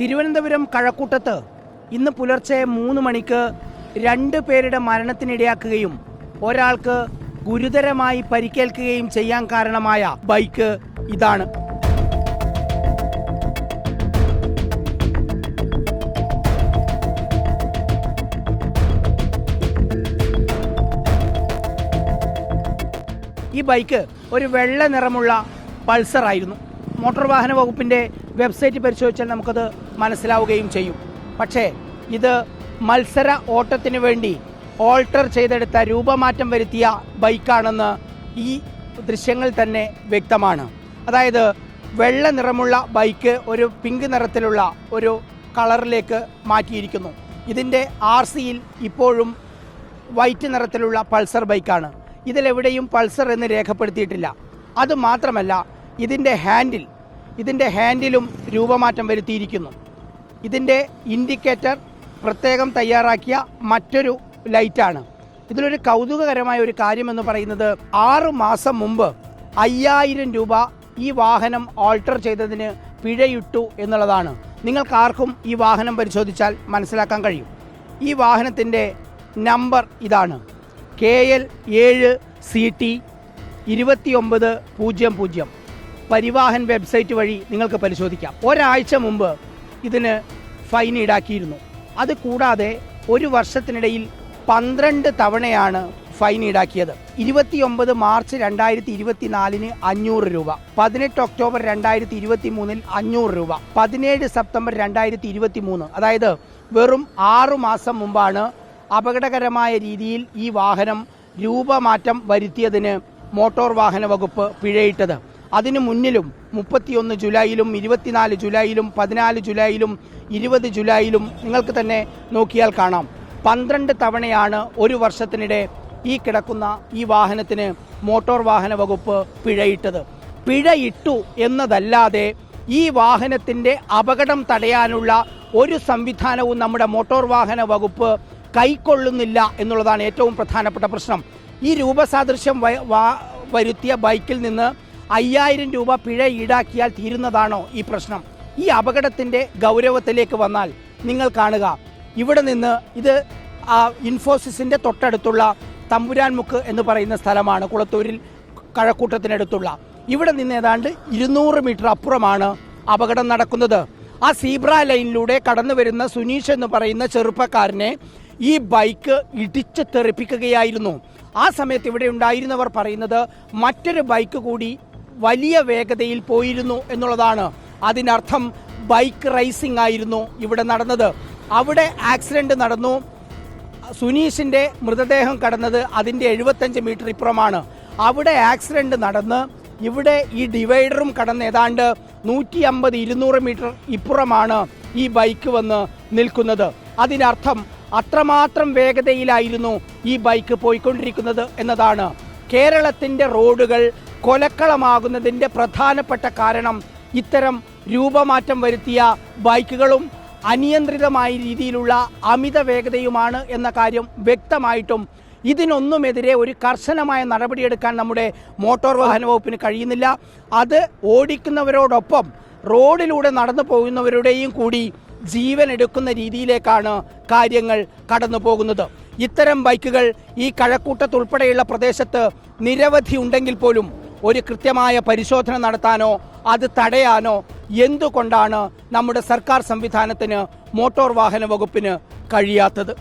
തിരുവനന്തപുരം കഴക്കൂട്ടത്ത് ഇന്ന് പുലർച്ചെ മൂന്ന് മണിക്ക് രണ്ട് പേരുടെ മരണത്തിനിടയാക്കുകയും ഒരാൾക്ക് ഗുരുതരമായി പരിക്കേൽക്കുകയും ചെയ്യാൻ കാരണമായ ബൈക്ക് ഇതാണ്. ഈ ബൈക്ക് ഒരു വെള്ള നിറമുള്ള പൾസർ ആയിരുന്നു മോട്ടോർ വാഹന വകുപ്പിന്റെ വെബ്സൈറ്റ് പരിശോധിച്ചാൽ നമുക്കത് മനസ്സിലാവുകയും ചെയ്യും. പക്ഷേ ഇത് മത്സര ഓട്ടത്തിന് വേണ്ടി ഓൾട്ടർ ചെയ്തെടുത്ത രൂപമാറ്റം വരുത്തിയ ബൈക്കാണെന്ന് ഈ ദൃശ്യങ്ങൾ തന്നെ വ്യക്തമാണ്. അതായത് വെള്ള നിറമുള്ള ബൈക്ക് ഒരു പിങ്ക് നിറത്തിലുള്ള ഒരു കളറിലേക്ക് മാറ്റിയിരിക്കുന്നു. ഇതിന്റെ ആർ സിയിൽ ഇപ്പോഴും വൈറ്റ് നിറത്തിലുള്ള പൾസർ ബൈക്കാണ്. ഇതിലെവിടെയും പൾസർ എന്ന് രേഖപ്പെടുത്തിയിട്ടില്ല. അതുമാത്രമല്ല ഇതിന്റെ ഹാൻഡിൽ ഇതിന്റെ ഹാൻഡിലും രൂപമാറ്റം വരുത്തിയിരിക്കുന്നു. ഇതിന്റെ ഇൻഡിക്കേറ്റർ പ്രത്യേകം തയ്യാറാക്കിയ മറ്റൊരു ലൈറ്റാണ്. ഇതിലൊരു കൗതുകകരമായ ഒരു കാര്യമെന്ന് പറയുന്നത് ആറ് മാസം മുമ്പ് അയ്യായിരം രൂപ ഈ വാഹനം ഓൾട്ടർ ചെയ്തതിന് പിഴയിട്ടു എന്നുള്ളതാണ്. നിങ്ങൾക്കാർക്കും ഈ വാഹനം പരിശോധിച്ചാൽ മനസ്സിലാക്കാൻ കഴിയും. ഈ വാഹനത്തിന്റെ നമ്പർ ഇതാണ്. കെ എൽ ഏഴ് സി ടി ഇരുപത്തിയൊമ്പത് പൂജ്യം പൂജ്യം. പരിവാഹൻ വെബ്സൈറ്റ് വഴി നിങ്ങൾക്ക് പരിശോധിക്കാം. ഒരാഴ്ച മുമ്പ് ഇതിന് ഫൈൻ ഈടാക്കിയിരുന്നു. അത് കൂടാതെ ഒരു വർഷത്തിനിടയിൽ പന്ത്രണ്ട് തവണയാണ് ഫൈൻ ഈടാക്കിയത്. ഇരുപത്തിയൊമ്പത് മാർച്ച് രണ്ടായിരത്തി ഇരുപത്തിനാലിന് അഞ്ഞൂറ് രൂപ. പതിനെട്ട് ഒക്ടോബർ രണ്ടായിരത്തി ഇരുപത്തി മൂന്നിൽ അഞ്ഞൂറ് രൂപ. പതിനേഴ് സെപ്റ്റംബർ രണ്ടായിരത്തി ഇരുപത്തി മൂന്ന് അതായത് വെറും ആറു മാസം മുമ്പാണ് അപകടകരമായ രീതിയിൽ ഈ വാഹനം രൂപമാറ്റം വരുത്തിയതിന് മോട്ടോർ വാഹന വകുപ്പ് പിഴയിട്ടത്. അതിനു മുന്നിലും മുപ്പത്തിയൊന്ന് ജൂലൈയിലും ഇരുപത്തിനാല് ജൂലൈയിലും പതിനാല് ജൂലൈയിലും ഇരുപത് ജൂലൈയിലും നിങ്ങൾക്ക് തന്നെ നോക്കിയാൽ കാണാം. പന്ത്രണ്ട് തവണയാണ് ഒരു വർഷത്തിനിടെ ഈ കിടക്കുന്ന ഈ വാഹനത്തിന് മോട്ടോർ വാഹന വകുപ്പ് പിഴയിട്ടത്. പിഴയിട്ടു എന്നതല്ലാതെ ഈ വാഹനത്തിന്റെ അപകടം തടയാനുള്ള ഒരു സംവിധാനവും നമ്മുടെ മോട്ടോർ വാഹന വകുപ്പ് കൈക്കൊള്ളുന്നില്ല എന്നുള്ളതാണ് ഏറ്റവും പ്രധാനപ്പെട്ട പ്രശ്നം. ഈ രൂപസാദൃശ്യം വരുത്തിയ ബൈക്കിൽ നിന്ന് അയ്യായിരം രൂപ പിഴ ഈടാക്കിയാൽ തീരുന്നതാണോ ഈ പ്രശ്നം? ഈ അപകടത്തിന്റെ ഗൗരവത്തിലേക്ക് വന്നാൽ നിങ്ങൾ കാണുക. ഇവിടെ നിന്ന് ഇത് ആ ഇൻഫോസിസിന്റെ തൊട്ടടുത്തുള്ള തമ്പുരാൻമുക്ക് എന്ന് പറയുന്ന സ്ഥലമാണ് കുളത്തൂരിൽ കഴക്കൂട്ടത്തിനടുത്തുള്ള. ഇവിടെ നിന്ന് ഏതാണ്ട് ഇരുന്നൂറ് മീറ്റർ അപ്പുറമാണ് അപകടം നടക്കുന്നത്. ആ സീബ്ര ലൈനിലൂടെ കടന്നു വരുന്ന സുനീഷ് എന്ന് പറയുന്ന ചെറുപ്പക്കാരനെ ഈ ബൈക്ക് ഇടിച്ച് തെറിപ്പിക്കുകയായിരുന്നു. ആ സമയത്ത് ഇവിടെ ഉണ്ടായിരുന്നവർ പറയുന്നത് മറ്റൊരു ബൈക്ക് കൂടി വലിയ വേഗതയിൽ പോയിരുന്നു എന്നുള്ളതാണ്. അതിനർത്ഥം ബൈക്ക് റേസിംഗ് ആയിരുന്നു ഇവിടെ നടന്നത്. അവിടെ ആക്സിഡന്റ് നടന്നു. സുനീഷിന്റെ മൃതദേഹം കടന്നത് അതിന്റെ എഴുപത്തഞ്ച് മീറ്റർ ഇപ്പുറമാണ്. അവിടെ ആക്സിഡന്റ് നടന്ന് ഇവിടെ ഈ ഡിവൈഡറും കടന്ന് ഏതാണ്ട് നൂറ്റി അമ്പത് ഇരുന്നൂറ് മീറ്റർ ഇപ്പുറമാണ് ഈ ബൈക്ക് വന്ന് നിൽക്കുന്നത്. അതിനർത്ഥം അത്രമാത്രം വേഗതയിലായിരുന്നു ഈ ബൈക്ക് പോയിക്കൊണ്ടിരിക്കുന്നത് എന്നതാണ്. കേരളത്തിന്റെ റോഡുകൾ കൊലക്കളമാകുന്നതിന്റെ പ്രധാനപ്പെട്ട കാരണം ഇത്തരം രൂപമാറ്റം വരുത്തിയ ബൈക്കുകളും അനിയന്ത്രിതമായ രീതിയിലുള്ള അമിത വേഗതയുമാണ് എന്ന കാര്യം വ്യക്തമായിട്ടും ഇതിനൊന്നുമെതിരെ ഒരു കർശനമായ നടപടിയെടുക്കാൻ നമ്മുടെ മോട്ടോർ വാഹന വകുപ്പിന് കഴിയുന്നില്ല. അത് ഓടിക്കുന്നവരോടൊപ്പം റോഡിലൂടെ നടന്നു പോകുന്നവരുടെയും കൂടി ജീവൻ എടുക്കുന്ന രീതിയിലേക്കാണ് കാര്യങ്ങൾ കടന്നു പോകുന്നത്. ഇത്തരം ബൈക്കുകൾ ഈ കഴക്കൂട്ടത്തുൾപ്പെടെയുള്ള പ്രദേശത്ത് നിരവധി ഉണ്ടെങ്കിൽ പോലും ഒരു കൃത്യമായ പരിശോധന നടത്താനോ അത് തടയാനോ എന്തുകൊണ്ടാണ് നമ്മുടെ സർക്കാർ സംവിധാനത്തിന് മോട്ടോർ വാഹന വകുപ്പിന് കഴിയാത്തത്?